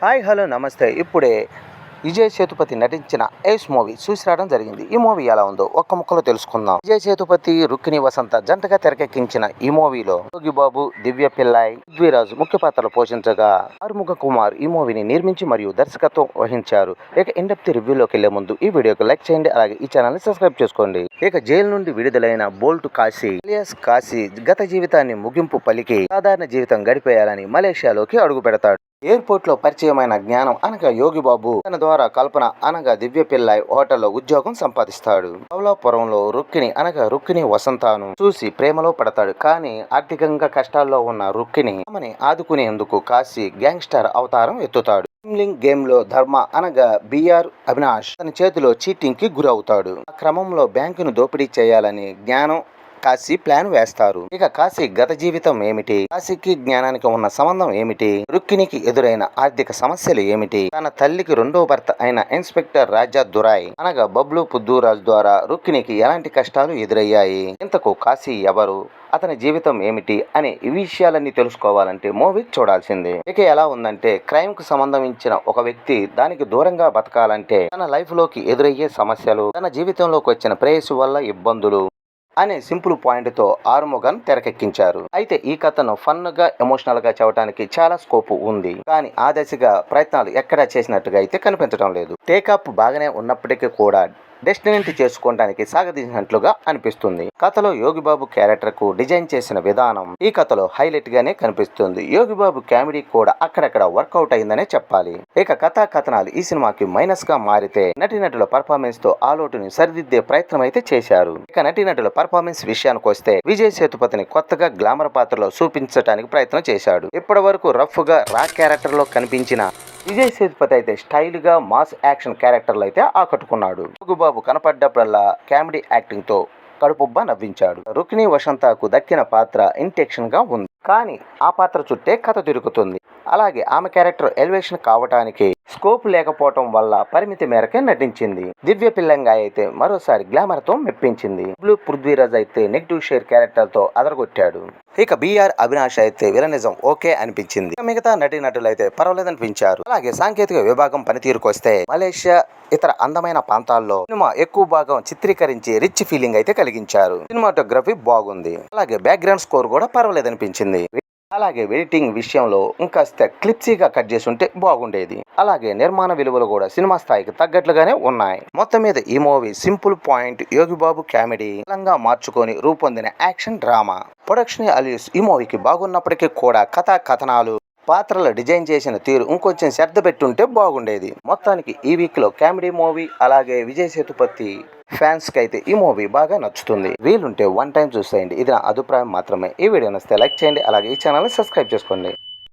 Hi hello నమస్తే. ఇప్పుడే విజయ్ సేతుపతి నటించిన ఏస్ మూవీ చూసి రావడం జరిగింది. ఈ మూవీ ఎలా ఉందో ఒక్క ముక్కలో తెలుసుకుందాం. విజయ్ సేతుపతి రుక్మిణి వసంత జంటగా తెరకెక్కించిన ఈ మూవీలో యోగి బాబు దివ్య పిల్లాయ్ పృథ్వీరాజు ముఖ్య పాత్రలు పోషించగా ఆరుముఖ కుమార్ ఈ మూవీని నిర్మించి మరియు దర్శకత్వం వహించారు. ఇక ఇండెప్త్ రివ్యూలోకి వెళ్ళే ముందు ఈ వీడియోకి లైక్ చేయండి అలాగే ఈ ఛానల్ని సబ్స్క్రైబ్ చేసుకోండి. ఇక జైలు నుండి విడుదలైన బోల్ట్ కాశీ కాశీ గత జీవితాన్ని ముగింపు పలికి సాధారణ జీవితం గడిపేయాలని మలేషియాలోకి అడుగు పెడతాడు ఎయిర్పోర్ట్లో పరిచయమైన జ్ఞానం అనగా యోగి బాబు తన ద్వారా కల్పన అనగా దివ్య పిల్లాయి హోటల్లో ఉద్యోగం సంపాదిస్తాడు. కౌలాపురంలో రుక్కిని అనగా రుక్కిని వసంతాను. చూసి ప్రేమలో పడతాడు కానీ ఆర్థికంగా కష్టాల్లో ఉన్న రుక్కిని ఆమెని ఆదుకునేందుకు కాశీ గ్యాంగ్స్టర్ అవతారం ఎత్తుతాడు. లింగ్ గేమ్లో ధర్మ అనగా బిఆర్ అవినాష్ తన చేతిలో చీటింగ్కి గురవుతాడు. ఆ క్రమంలో బ్యాంకును దోపిడీ చేయాలని జ్ఞానం కాశీ ప్లాన్ వేస్తారు. ఇక కాశీ గత జీవితం ఏమిటి? కాశీకి జ్ఞానానికి ఉన్న సంబంధం ఏమిటి? రుక్కినికి ఎదురైన ఆర్థిక సమస్యలు ఏమిటి? తన తల్లికి రెండో భర్త అయిన ఇన్స్పెక్టర్ రాజా దురాయ్ అనగా బబ్లు పుద్దూరాజ్ ద్వారా రుక్కినికి ఎలాంటి కష్టాలు ఎదురయ్యాయి? ఇంతకు కాశీ ఎవరు? అతని జీవితం ఏమిటి? అనే ఈ విషయాలన్నీ తెలుసుకోవాలంటే మూవీ చూడాల్సిందే. ఇక ఎలా ఉందంటే క్రైమ్కు సంబంధించిన ఒక వ్యక్తి దానికి దూరంగా బతకాలంటే తన లైఫ్లోకి ఎదురయ్యే సమస్యలు తన జీవితంలోకి వచ్చిన ప్రేయసు వల్ల ఇబ్బందులు. అనే సింపుల్ పాయింట్తో ఆరుముగన్ తెరకెక్కించారు. అయితే ఈ కథను ఫన్గా ఎమోషనల్గా చెప్పడానికి చాలా స్కోప్ ఉంది. కానీ ఆ దశగా ప్రయత్నాలు ఎక్కడా చేసినట్టుగా అయితే కనిపించడం లేదు. టేకప్ బాగానే ఉన్నప్పటికీ కూడా డెస్టినెంట్ చేసుకోవడానికి సాగదీసినట్లుగా అనిపిస్తుంది. కథలో యోగిబాబు క్యారెక్టర్కు డిజైన్ చేసిన విధానం ఈ కథలో హైలైట్ గానే కనిపిస్తుంది. యోగిబాబు కామెడీ కూడా అక్కడక్కడ వర్కౌట్ అయిందనే చెప్పాలి. ఇక కథా కథనాలు ఈ సినిమాకి మైనస్గా మారితే నటీనటుల పర్ఫార్మెన్స్తో ఆ లోటుని సరిదిద్దే ప్రయత్నం అయితే చేశారు. ఇక నటీనటుల పర్ఫార్మెన్స్ విషయానికి వస్తే విజయ్ సేతుపతిని కొత్తగా గ్లామర్ పాత్రలో చూపించడానికి ప్రయత్నం చేశాడు. ఇప్పటి వరకు రఫ్గా రా క్యారెక్టర్లో కనిపించిన విజయ్ సేతుపతి అయితే స్టైల్గా మాస్ యాక్షన్ క్యారెక్టర్లు అయితే ఆకట్టుకున్నాడు. రఘుబాబు కనపడ్డప్పుడల్లా కామెడీ యాక్టింగ్తో కడుపుబ్బ నవ్వించాడు. రుక్ని వసంతకు దక్కిన పాత్ర ఇంటెక్షన్గా ఉంది. కానీ ఆ పాత్ర చుట్టే కథ తిరుగుతుంది. అలాగే ఆమె క్యారెక్టర్ ఎలివేషన్ కావటానికి స్కోప్ లేకపోవటం వల్ల పరిమితి మేరకే నటించింది. దివ్య పిల్లంగా అయితే మరోసారి గ్లామర్తో మెప్పించింది. బ్లూ పృథ్వీరాజ్ అయితే నెగిటివ్ షేర్ క్యారెక్టర్తో అదరగొట్టాడు. ఇక బిఆర్ అవినాష్ అయితే విలనిజం ఓకే అనిపించింది. మిగతా నటి నటులు అయితే పర్వాలేదనిపించారు. అలాగే సాంకేతిక విభాగం పనితీరుకు వస్తే మలేషియా ఇతర అందమైన ప్రాంతాల్లో సినిమా ఎక్కువ భాగం చిత్రీకరించి రిచ్ ఫీలింగ్ అయితే కలిగించారు. సినిమాటోగ్రఫీ బాగుంది. అలాగే బ్యాక్గ్రౌండ్ స్కోర్ కూడా పర్వాలేదనిపించింది. అలాగే ఎడిటింగ్ విషయంలో ఇంకాస్త క్లిప్సీగా కట్ చేసి ఉంటే బాగుండేది. అలాగే నిర్మాణ విలువలు కూడా సినిమా స్థాయికి తగ్గట్లుగానే ఉన్నాయి. మొత్తం మీద ఈ movie simple point Yogi Babu comedy బలంగా మార్చుకొని రూపొందిన యాక్షన్ డ్రామా. ప్రొడక్షన్ అలియస్ ఈ మూవీకి బాగున్నప్పటికీ కూడా కథా కథనాలు పాత్రలు డిజైన్ చేసిన తీరు ఇంకొంచెం శ్రద్ధ పెట్టుంటే బాగుండేది. మొత్తానికి ఈ వీక్లో కామెడీ మూవీ అలాగే విజయ్ సేతుపతి ఫ్యాన్స్కి అయితే ఈ మూవీ బాగా నచ్చుతుంది. వీలుంటే వన్ టైం చూసేయండి. ఇది నా అభిప్రాయం మాత్రమే. ఈ వీడియో నచ్చితే లైక్ చేయండి. అలాగే ఈ ఛానల్ని సబ్స్క్రైబ్ చేసుకోండి.